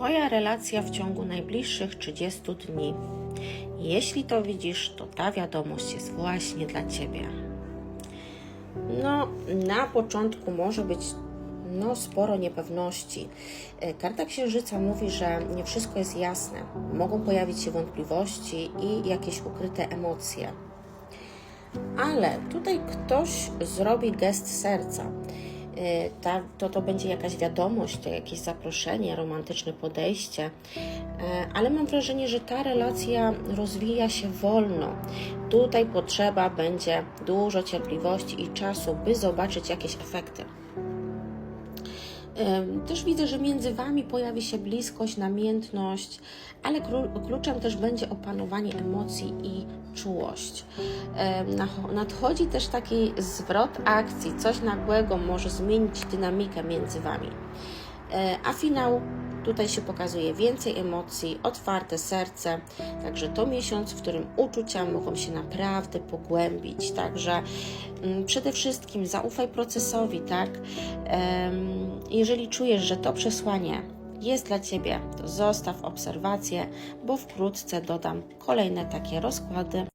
Twoja relacja w ciągu najbliższych 30 dni. Jeśli to widzisz, to ta wiadomość jest właśnie dla Ciebie. No, na początku może być no, sporo niepewności. E, Karta Księżyca mówi, że nie wszystko jest jasne. Mogą pojawić się wątpliwości i jakieś ukryte emocje. Ale tutaj ktoś zrobi gest serca. E, Ta, to, to będzie jakaś wiadomość, to jakieś zaproszenie, romantyczne podejście, E, ale mam wrażenie, że ta relacja rozwija się wolno. Tutaj potrzeba będzie dużo cierpliwości i czasu, by zobaczyć jakieś efekty. Też widzę, że między Wami pojawi się bliskość, namiętność, ale kluczem też będzie opanowanie emocji i czułość. Nadchodzi też taki zwrot akcji, coś nagłego może zmienić dynamikę między Wami. E, A finał tutaj się pokazuje więcej emocji, otwarte serce, także to miesiąc, w którym uczucia mogą się naprawdę pogłębić. Także przede wszystkim zaufaj procesowi, tak? Jeżeli czujesz, że to przesłanie jest dla Ciebie, to zostaw obserwację, bo wkrótce dodam kolejne takie rozkłady.